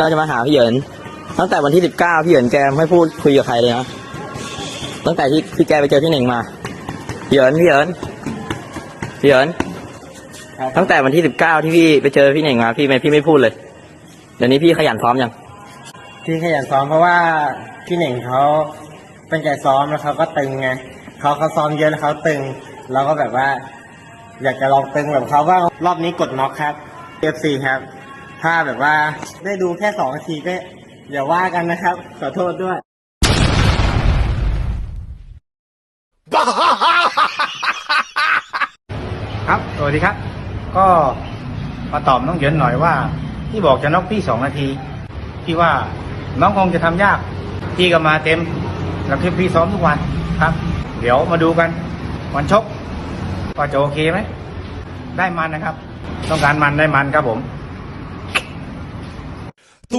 เราจะมาหาพี่เหยินตั้งแต่วันที่สิบเก้าพี่เหยินแกไม่พูดคุยกับใครเลยนะตั้งแต่ที่พี่แกไปเจอพี่เหน่งมาพี่เหยินพี่เหยินพี่เหยินตั้งแต่วันที่สิบเก้าที่พี่ไปเจอพี่เหน่งมาพี่ไม่พี่ไม่พูดเลยเดี๋ยวนี้พี่ขยันซ้อมยังที่ขยันซ้อมเพราะว่าพี่เหน่งเขาเป็นใจซ้อมแล้วเขาก็ตึงไงเขาเขาซ้อมเยอะแล้วเขาตึงเราก็แบบว่า อยากจะลองตึงแบบเขาว่างรอบนี้กดน็อกครับ FC ครับ ถ้าแบบว่าได้ดูแค่สองนาทีก็อย่าว่ากันนะครับ ขอโทษด้วย ครับ สวัสดีครับ ก็มาตอบน้องเหยินหน่อยว่า ที่บอกจะน็อกพี่สองนาที พี่ว่าน้องคงจะทำยาก พี่ก็มาเต็ม แล้วคือพี่ซ้อมทุกวันครับ เดี๋ยวมาดูกัน วันชกว่าจะโอเคไหม ได้มันนะครับ ต้องการมันได้มันครับผม